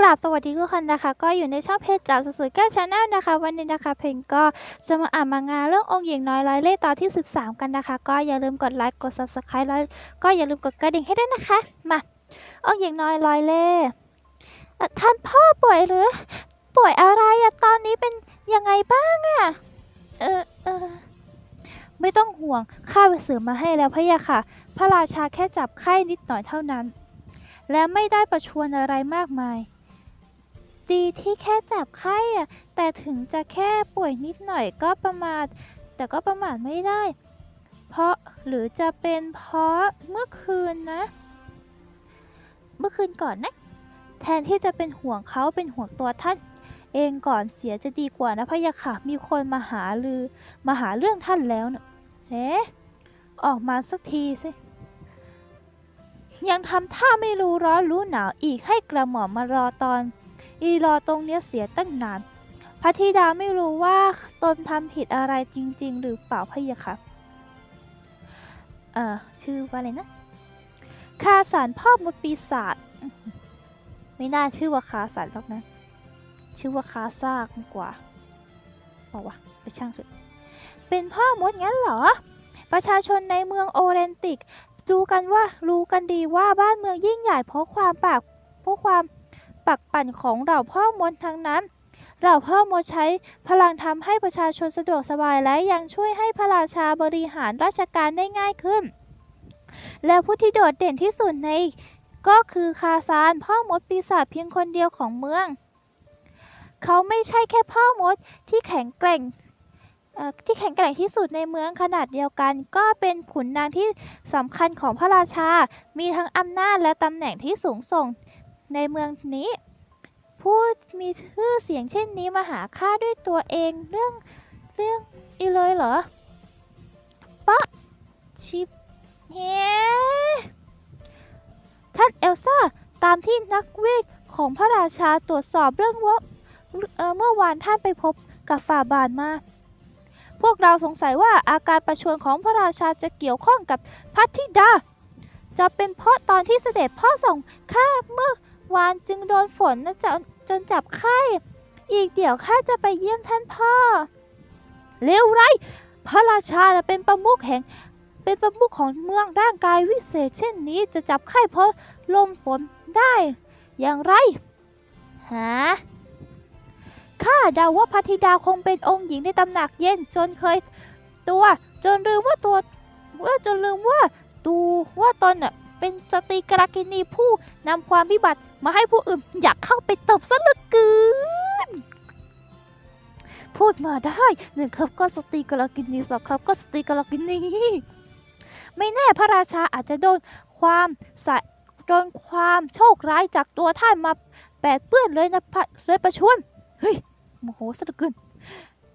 กราบสวัสดีทุกคนนะคะ ก็อยู่ในช่องเพจจากสุดๆแก้วชาแนลนะคะ วันนี้นะคะ เพลงก็จะมาอ่านมางานเรื่ององค์หญิงน้อยร้อยเล่ตอนที่ 13 กันนะคะ ก็อย่าลืมกดไลค์กด subscribe แล้วก็อย่าลืมกดกระดิ่งให้ด้วยนะคะ มาองค์หญิงน้อยร้อยเล่ท่านพ่อป่วยหรือ ป่วยอะไรอะตอนนี้เป็นยังไงบ้างอะเออเออไม่ต้องห่วงข้าไปสืบมาให้แล้วพะยะค่ะ พระราชาแค่จับไข้นิดหน่อยเท่านั้น และไม่ได้ประชวรอะไรมากมาย ดีที่แค่จับไข้อะแต่ถึงจะแค่ป่วยนิดหน่อยก็ประมาท แต่ก็ประมาทไม่ได้ เพราะหรือจะเป็นเพราะเมื่อคืนนะ เมื่อคืนก่อนนะ แทนที่จะเป็นห่วงเขาเป็นห่วงตัวท่านเองก่อนเสียจะดีกว่านะพะยะค่ะ มีคนมาหาลือ มาหาเรื่องท่านแล้วเนะเอ๊ะออกมาสักทีสิ ยังทำท่าไม่รู้ร้อนรู้หนาวอีกให้กระหม่อมมารอตอน อีรอตรงเนี้ยเสียตั้งนานพระธิดาไม่รู้ว่าตนทำผิดอะไรจริง ๆ หรือเปล่าพะยะค่ะเอ่อชื่อว่าอะไรนะคาสารพ่อมดปีศาจไม่น่าชื่อว่าคาสารหรอกนะ ชื่อว่าคาซากมากกว่าบอกว่าไปช่างเถอะเป็นพ่อมดงั้นเหรอ ประชาชนในเมืองโอเรนติก รู้กันว่ารู้กันดีว่าบ้านเมืองยิ่งใหญ่เพราะความปากเพราะความ ปักปั่นของเราพ่อมดทั้งนั้นเราพ่อมดใช้พลังทำให้ประชาชนสะดวกสบายและยังช่วยให้พระราชาบริหารราชการได้ง่ายขึ้น และผู้ที่โดดเด่นที่สุดในก็คือคาซานพ่อมดปีศาจเพียงคนเดียวของเมือง เขาไม่ใช่แค่พ่อมดที่แข็งแกร่งที่แข็งแกร่งที่สุดในเมืองขนาดเดียวกัน ก็เป็นขุนนางที่สำคัญของพระราชา มีทั้งอำนาจและตำแหน่งที่สูงส่ง ในเมืองนี้ ผู้มีชื่อเสียงเช่นนี้มาหาข้าด้วยตัวเองเรื่องเรื่องอีเลยเหรอปะชิปเฮท่านเอลซ่าตามที่นักเวทของพระราชาตรวจสอบเรื่องว่าเเมื่อวานท่านไปพบกับฝ่าบาทมา พวกเราสงสัยว่าอาการประชวรของพระราชาจะเกี่ยวข้องกับพัทธิดา จะเป็นเพราะตอนที่เสด็จพ่อส่งข้าเมื่อ วานจึงโดนฝนนะจนจนจับไข้ อีกเดี๋ยวข้าจะไปเยี่ยมท่านพ่อ เร็วไร พระราชาจะเป็นประมุขแห่ง เป็นประมุขของเมืองร่างกายวิเศษ เช่นนี้จะจับไข้เพราะลมฝนได้ อย่างไรหาข้าเดาว่าพัทธิดาคงเป็นองค์หญิงในตำหนักเย็นจนเคยตัวจนลืมว่าตัวว่าจนลืมว่าตูว่าตนน่ะ เป็นสตรีกรากินีผู้นำความวิบัติมาให้ผู้อื่นอยากเข้าไปตบซะเหลือเกินพูดมาได้หนึ่งครับก็สตรีกรากินีสองครับก็สตรีกรากินีไม่แน่พระราชาอาจจะโดนความสะโดนความโชคร้ายจากตัวท่านมาแปดเปื้อนเลยนะพะเลยประชวนเฮ้ยโมโหสะเหลือเกิน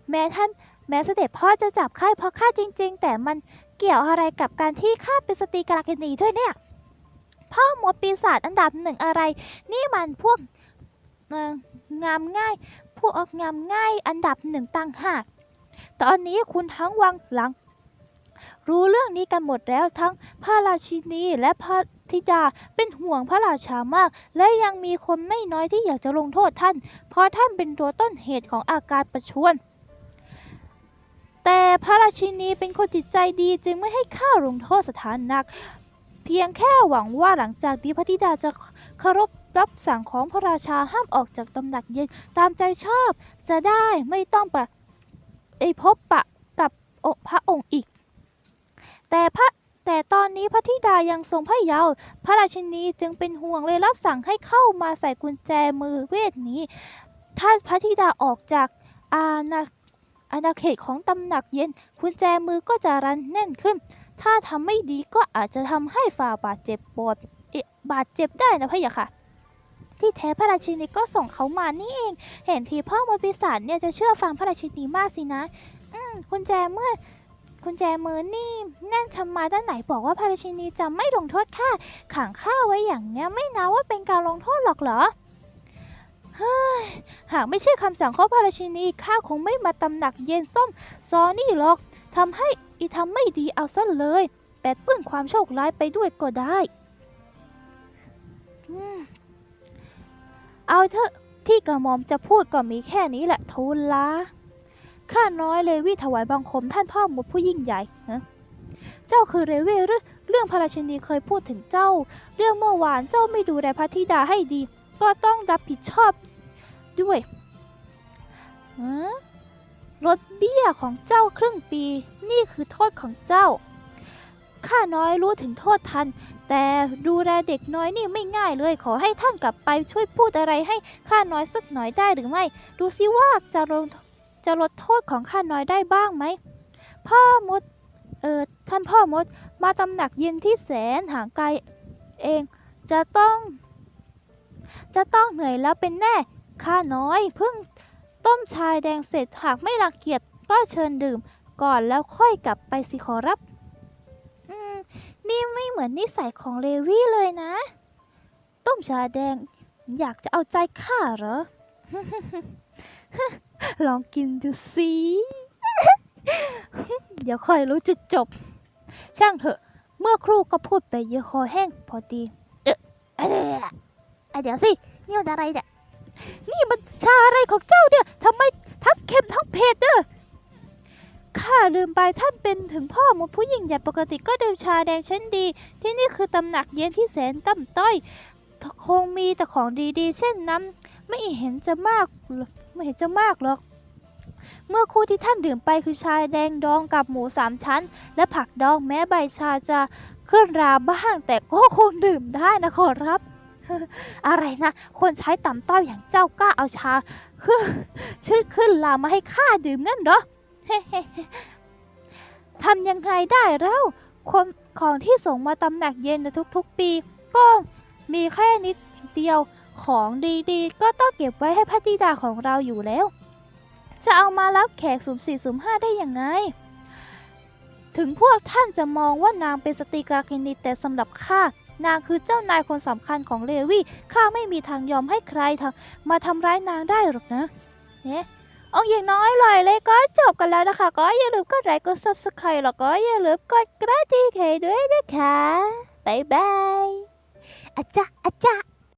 แม้ท่านแม้เสด็จพ่อจะจับข้าเพราะข้าจริง ๆ แต่มันเกี่ยวอะไรกับการที่ข้าเป็นสตรีกรากินีด้วยเนี่ย พ่อหมดปีศาจอันดับหนึ่งอะไร นี่มันพวกงามง่าย พวกงามง่ายอันดับหนึ่งต่างหาก ตอนนี้คุณทั้งวังหลัง รู้เรื่องนี้กันหมดแล้วทั้งพระราชินีและพระธิดาเป็นห่วงพระราชามาก และยังมีคนไม่น้อยที่อยากจะลงโทษท่าน เพราะท่านเป็นตัวต้นเหตุของอาการประชวรแต่พระราชินีเป็นคนจิตใจดีจึงไม่ให้ข้าลงโทษสถานหนัก พียงแค่หวังว่าหลังจากนี้พระธิดาจะเคารพรับสั่งของพระราชาห้ามออกจากตำหนักเย็นตามใจชอบ จะได้ไม่ต้องประไอพบปะกับพระองค์อีก แต่พระแต่ตอนนี้พระธิดายังทรงพระเยาว์พระราชินีจึงเป็นห่วงเลยรับสั่งให้เข้ามาใส่กุญแจมือเวทนี้ ถ้าพระธิดาออกจากอาณาอาณาเขตของตำหนักเย็นกุญแจมือก็จะรันแน่นขึ้น ถ้าทำไม่ดีก็อาจจะทำให้ฝ่าบาดเจ็บปวดเอะบาดเจ็บได้นะพะยะค่ะ ที่แท้พระราชินีก็ส่งเขามานี่เอง เห็นทีพ่อมดปีศาจเนี่ยจะเชื่อฟังพระราชินีมากสินะ อืมคุณแจเมื่อคุณแจมือนี่แน่นชำมาด้านไหนบอกว่าพระราชินีจะไม่ลงโทษข้าขังข้าไว้อย่างเนี้ยไม่นาว่าเป็นการลงโทษหรอกเหรอเฮ้ยหากไม่ใช่คำสั่งของพระราชินีข้าคงไม่มาตำหนักเย็นส้มซอนี่หรอก ทำให้อีทำไม่ดีเอาซะเลย แปดเปื้อนความโชคร้ายไปด้วยก็ได้เอาเถอะที่กระหม่อมจะพูดก็มีแค่นี้แหละทูลลาข้าน้อยเลวีถวายบังคมท่านพ่อมดผู้ยิ่งใหญ่ฮะเจ้าคือเรวีหรือเรื่องพระราชินีเคยพูดถึงเจ้า เรื่องเมื่อวานเจ้าไม่ดูแลพระธิดาให้ดี ก็ต้องรับผิดชอบด้วยฮะ ลดเบี้ยของเจ้าครึ่งปี นี่คือโทษของเจ้า ข้าน้อยรู้ถึงโทษทัน แต่ดูแลเด็กน้อยนี่ไม่ง่ายเลย ขอให้ท่านกลับไปช่วยพูดอะไรให้ข้าน้อยสักหน่อยได้หรือไม่ ดูสิว่าจะลดจะลดโทษของข้าน้อยได้บ้างไหม พ่อมด เออท่านพ่อมด มาตำหนักเย็นที่แสนห่างไกลเอง จะต้อง จะต้องเหนื่อยแล้วเป็นแน่ข้าน้อยเพิ่ง ต้มชายแดงเสร็จหากไม่รังเกียจก็เชิญดื่ม ก่อนแล้วค่อยกลับไปสิขอรับ อืม นี่ไม่เหมือนนิสัยของเลวี่เลยนะ ต้มชาแดงอยากจะเอาใจข้าเหรอ ลองกินดูสิ เดี๋ยวค่อยรู้จุดจบ ช่างเถอะ เมื่อครู่ก็พูดไปเยอะคอแห้งพอดี เอ๊ะอะไอเดี๋ยวสิ นี่มันอะไรเนี่ย นี่มันชาอะไรของเจ้าเนี่ยทำไมทั้งเค็มทั้งเผ็ดเด้อข้าลืมไปท่านเป็นถึงพ่อมดผู้หญิงใหญ่ปกติก็ดื่มชาแดงชั้นดี ที่นี่คือตำหนักเย็นที่แสนต่ำต้อย คงมีแต่ของดีๆ เช่นน้ำไม่เห็นจะมากไม่เห็นจะมากหรอก เมื่อครู่ที่ท่านดื่มไปคือชาแดงดองกับหมูสามชั้น และผักดองแม้ใบชาจะขึ้นราบ้างแต่ก็คงดื่มได้นะขอรับ อะไรนะ คนใช้ต่ำต้อยอย่างเจ้ากล้าเอาชาขึ้นชื่อขึ้นลามาให้ข้าดื่มนั่นเหรอทำยังไงได้แล้วคนของที่ส่งมาตำหนักเย็นในทุกๆปี ก็มีแค่นิดเดียวของดีๆ ก็ต้องเก็บไว้ให้พระธิดาของเราอยู่แล้ว จะเอามารับแขกสุ่มสี่สุ่มห้าได้ยังไง ถึงพวกท่านจะมองว่านางเป็นสตรีกรากินีแต่สำหรับข้า นางคือเจ้านายคนสำคัญของเลวี่ข้าไม่มีทางยอมให้ใครทำมาทำร้ายนางได้หรอกนะเนี่ยองอย่างน้อยเลยเลยก็จบกันแล้วนะคะ ก็อย่าลืมกดไลค์กด subscribe แล้วก็อย่าลืมกดกระดิ่งให้ด้วยนะคะบ๊ายบายอาจารย์อาจารย์